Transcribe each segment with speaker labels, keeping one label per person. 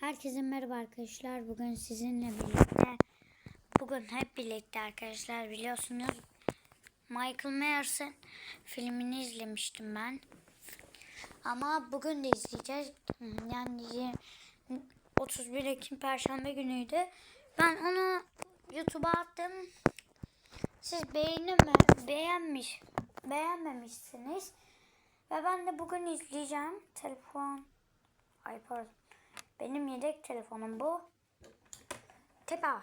Speaker 1: Herkese merhaba arkadaşlar. Bugün sizinle birlikte bugün hep birlikte arkadaşlar biliyorsunuz Michael Myers'ın filmini izlemiştim ben. Ama bugün de izleyeceğiz. Yani 31 Ekim Perşembe günüydü. Ben onu YouTube'a attım. Siz beğenme, beğenmiş, beğenmemişsiniz. Ve ben de bugün izleyeceğim. Telefon. Pardon. Benim yedek telefonum bu. Tepa.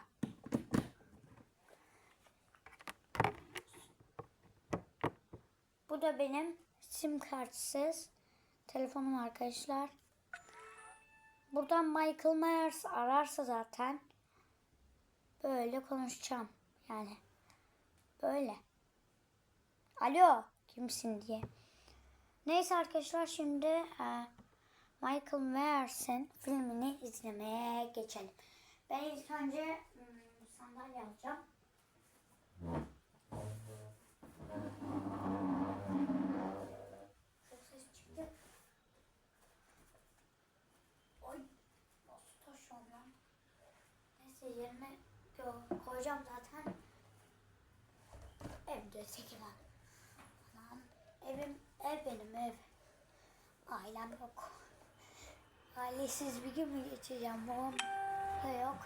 Speaker 1: Bu da benim sim kartsız telefonum arkadaşlar. Buradan Michael Myers ararsa zaten böyle konuşacağım. Yani böyle. Alo kimsin diye. Neyse arkadaşlar şimdi e, Michael Myers'ın filmini izlemeye geçelim. Ben ilk önce hmm, sandalye alacağım. Çok ses çıktı. Oy nasıl taşıyorum lan. Neyse yerine ko- koyacağım zaten. Evde tekim var. Anam, evim, ev benim ev. Ailem yok. Ailesiz bir gün mü geçeceğim? Babam da yok.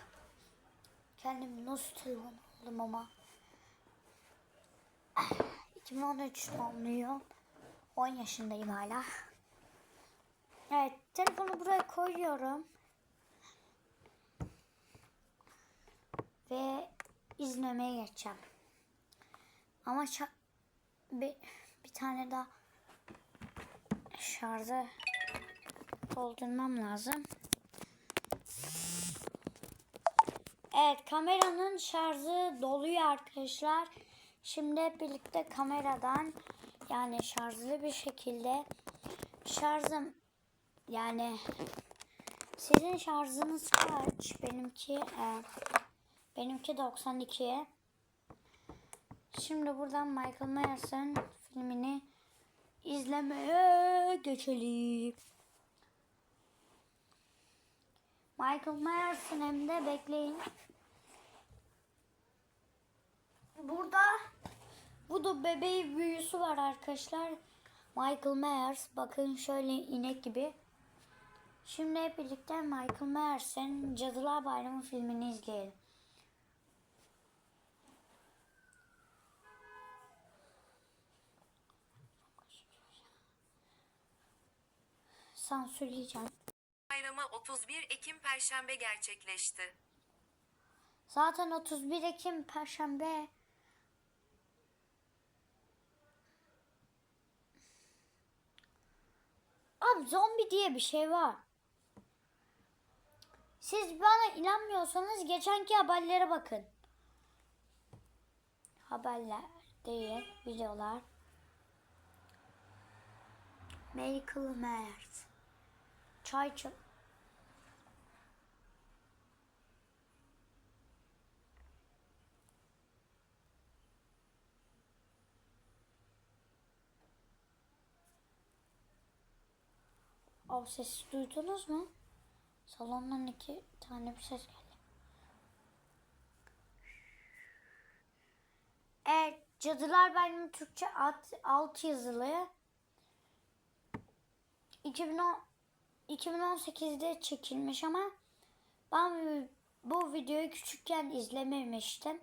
Speaker 1: Kendim nasıl telefon aldım ama. 2013 doğumluyum. 10 yaşındayım hala. Evet, telefonu buraya koyuyorum. Ve izlemeye geçeceğim. Ama bir, bir tane daha şarjı doldurmam lazım. Evet kameranın şarjı doluyor arkadaşlar. Şimdi hep birlikte kameradan yani şarjlı bir şekilde şarjım yani sizin şarjınız kaç? Benimki e, benimki 92. Şimdi buradan Michael Myers'ın filmini izlemeye geçelim. Michael Myers'ın hem de bekleyin. Burada bu da bebeği büyüsü var arkadaşlar. Michael Myers bakın şöyle inek gibi. Şimdi hep birlikte Michael Myers'ın Cadılar Bayramı filmini izleyelim. Sansürleyeceğim.
Speaker 2: Bayramı 31 Ekim Perşembe gerçekleşti.
Speaker 1: Zaten 31 Ekim Perşembe. Abi zombi diye bir şey var. Siz bana inanmıyorsanız geçenki haberlere bakın. Haberler değil, videolar. Michael Myers. Çay çay. O sesi duydunuz mu? Salondan iki tane bir ses geldi. Evet, Cadılar Bayramı Türkçe alt, alt yazılı. 2010, 2018'de çekilmiş ama ben bu videoyu küçükken izlememiştim.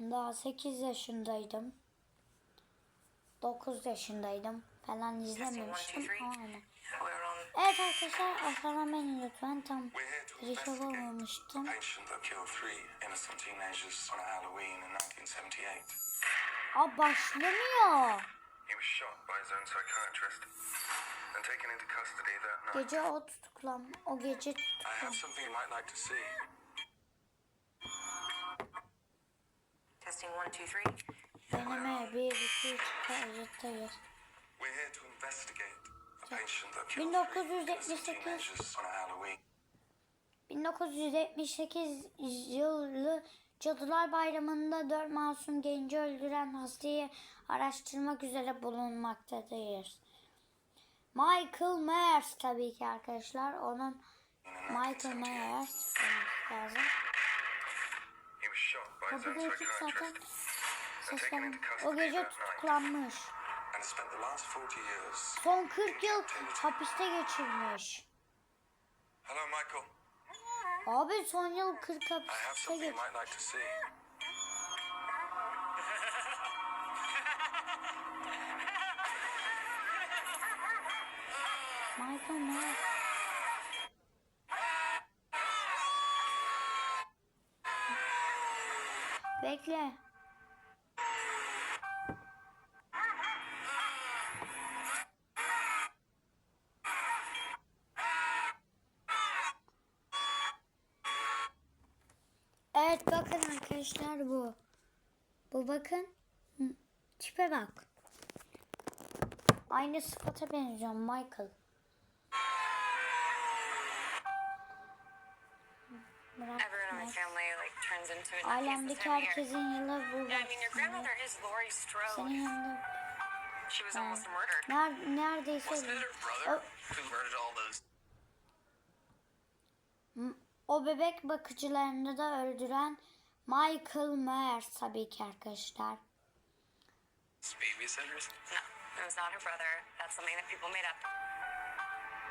Speaker 1: Daha 8 yaşındaydım. 9 yaşındaydım falan izlememiştim.
Speaker 2: On
Speaker 1: Evet arkadaşlar aşağıdan beni lütfen tam giriş
Speaker 3: 1978.
Speaker 1: Aa başlamıyor.
Speaker 3: He was shot by his own psychiatrist and taken into custody that night.
Speaker 1: Gece o tutuklan. O gece
Speaker 3: I have something you might like to see.
Speaker 2: testing 1, 2, 3.
Speaker 1: deneme 1, 2, 3 kayıttayız.
Speaker 3: We're here to investigate a patient that killed three innocent
Speaker 1: 1978.
Speaker 3: teenagers on Halloween.
Speaker 1: 1978 yılı Cadılar Bayramı'nda dört masum genci öldüren hastayı araştırmak üzere bulunmaktadır. Michael Myers tabii ki arkadaşlar. Onun Michael
Speaker 3: 1978.
Speaker 1: Myers lazım. Kapıda açık zaten
Speaker 3: psychiatrist
Speaker 1: ses
Speaker 3: taken
Speaker 1: falan.
Speaker 3: into
Speaker 1: O gece tutuklanmış.
Speaker 3: and has spent the last 40 years.
Speaker 1: Son 40 yıl hapiste geçirmiş.
Speaker 3: Hello, Michael.
Speaker 1: Abi son yıl 40
Speaker 3: I have
Speaker 1: hapiste geç. Michael Myers. Bekle. Evet bakın arkadaşlar bu. Bu bakın. Tipe bak. Aynı sıfata benziyor Michael. Bırak.
Speaker 2: Everyone in my
Speaker 1: bırak.
Speaker 2: family like turns into a nutcase this
Speaker 1: Ailemdeki
Speaker 2: time of year.
Speaker 1: herkesin yılı bu. Senin yanında
Speaker 2: She was almost murdered.
Speaker 1: ner neredeyse
Speaker 4: Wasn't it her brother who murdered all those?
Speaker 1: O bebek bakıcılarını da öldüren Michael Myers tabii ki arkadaşlar.
Speaker 4: babysitters?
Speaker 2: No, it was not her brother. That's something that people made up.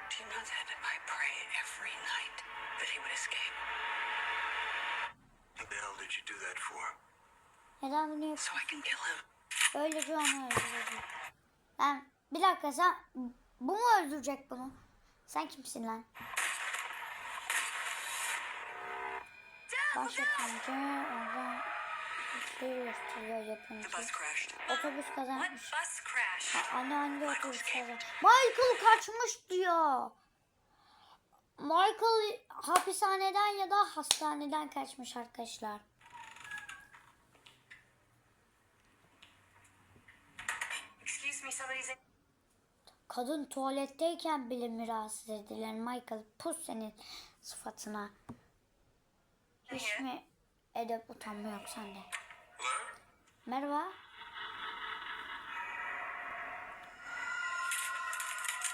Speaker 4: Do you know that I pray every night that he would escape?
Speaker 3: What the hell did you do that for?
Speaker 1: Neden bunu yap?
Speaker 4: So I can kill him.
Speaker 1: Öylece onu öldürecek. Ben bir dakika sen bu mu öldürecek bunu? Sen kimsin lan? Başlangıcı orada şey gösteriyor
Speaker 4: crashed.
Speaker 1: Otobüs kazanmış.
Speaker 2: crash?
Speaker 1: Anne hangi otobüs kazanmış? Michael kaçmış diyor. Michael hapishaneden ya da hastaneden kaçmış arkadaşlar. Kadın tuvaletteyken bile mi rahatsız edilen Michael pus senin sıfatına. Hiç mi edep utanma yok sende? Merhaba.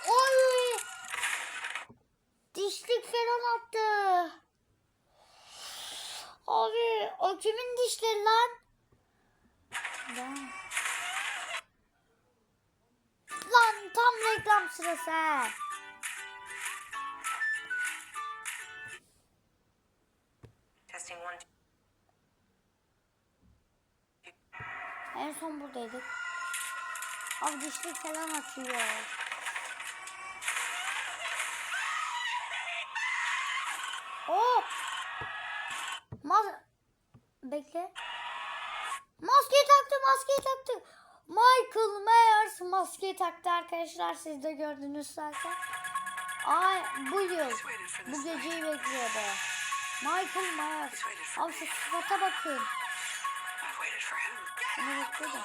Speaker 1: Oy! Dişlik falan attı. Abi o kimin dişleri lan? Ben. Lan tam reklam sırası. En son buradaydık. Abi dişlik falan atıyor. Oh! Mas Bekle. Maskeyi taktı, maskeyi taktı. Michael Myers maskeyi taktı arkadaşlar. Siz de gördünüz zaten. Ay bu yıl. Bu geceyi bekliyordu. Michael Myers. Abi şu sıfata bakın. Bunu bekliyordum.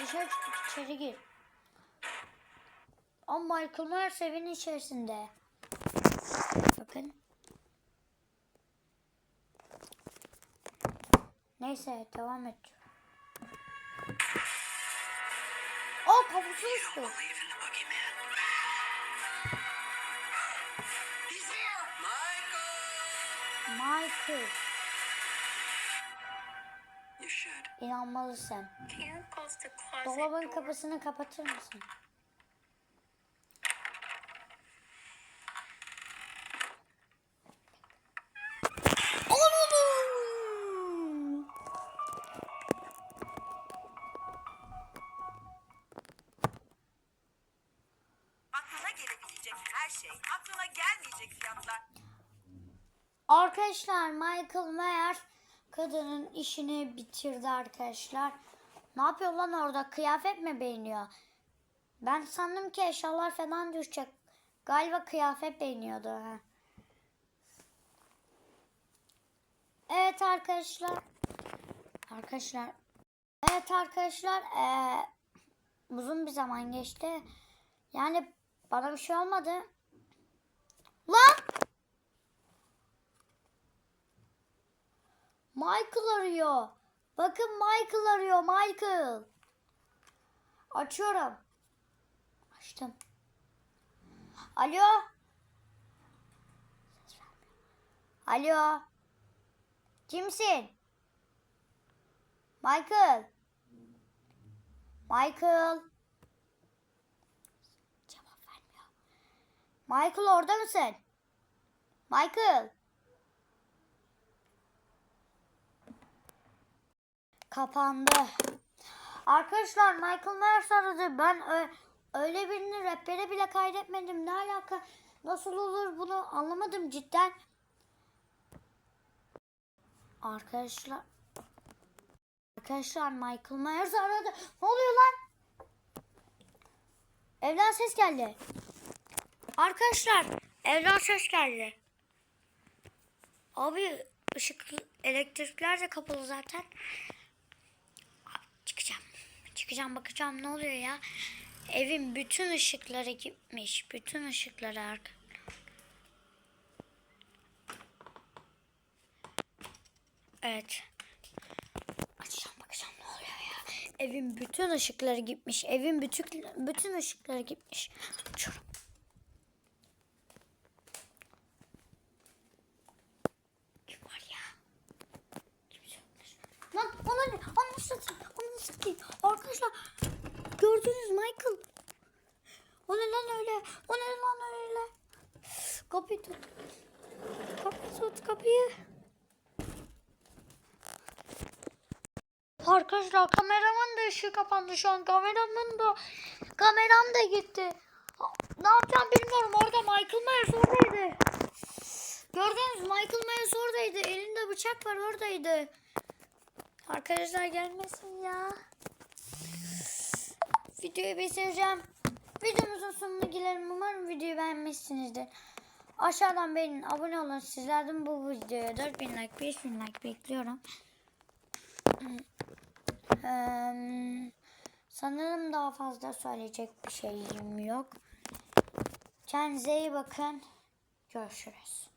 Speaker 1: Dışarı çık, içeri gir. Ama Michael Myers evin içerisinde. Bakın. Neyse devam et. O kafası
Speaker 4: You Should.
Speaker 1: İnanmalısın. Dolabın kapısını kapatır mısın?
Speaker 5: Aklına gelebilecek her şey, aklına gelmeyecek fiyatlar.
Speaker 1: Arkadaşlar Michael Myers kadının işini bitirdi arkadaşlar. Ne yapıyor lan orada? Kıyafet mi beğeniyor? Ben sandım ki eşyalar falan düşecek. Galiba kıyafet beğeniyordu. Ha. Evet arkadaşlar. Arkadaşlar. Evet arkadaşlar. eee, uzun bir zaman geçti. Yani bana bir şey olmadı. Lan! Michael arıyor. Bakın Michael arıyor. Michael. Açıyorum. Açtım. Alo. Alo. Kimsin? Michael. Michael. Cevap vermiyor. Michael orada mısın? Michael. Kapandı. Arkadaşlar Michael Myers aradı. Ben öyle birini rapere bile kaydetmedim. Ne alaka? Nasıl olur bunu anlamadım cidden. Arkadaşlar Arkadaşlar Michael Myers aradı. Ne oluyor lan? Evden ses geldi. Arkadaşlar evden ses geldi. Abi ışık elektrikler de kapalı zaten. Çıkacağım. Bakacağım ne oluyor ya. Evin bütün ışıkları gitmiş. Bütün ışıkları arka. Evet. Açacağım bakacağım ne oluyor ya. Evin bütün ışıkları gitmiş. Evin bütün bütün ışıkları gitmiş. Açıyorum. Kim var ya? Kimse yokmuş. Lan ona ne? Onu satayım. Arkadaşlar gördünüz Michael. O ne lan öyle? O ne lan öyle? Kapıyı tut. Kapıyı tut kapıyı. Arkadaşlar kameramın da ışığı kapandı şu an. Kameramın da kameram da gitti. Ne yapacağım bilmiyorum. Orada Michael Myers oradaydı. Gördünüz? Michael Myers oradaydı. Elinde bıçak var oradaydı. Arkadaşlar gelmesin ya. Videoyu bitireceğim. Videomuzun sonuna gelelim. Umarım videoyu beğenmişsinizdir. Aşağıdan beğenin, abone olun. Sizlerden bu videoya 4000 like, 5000 like bekliyorum. Sanırım daha fazla söyleyecek bir şeyim yok. Kendinize iyi bakın. Görüşürüz.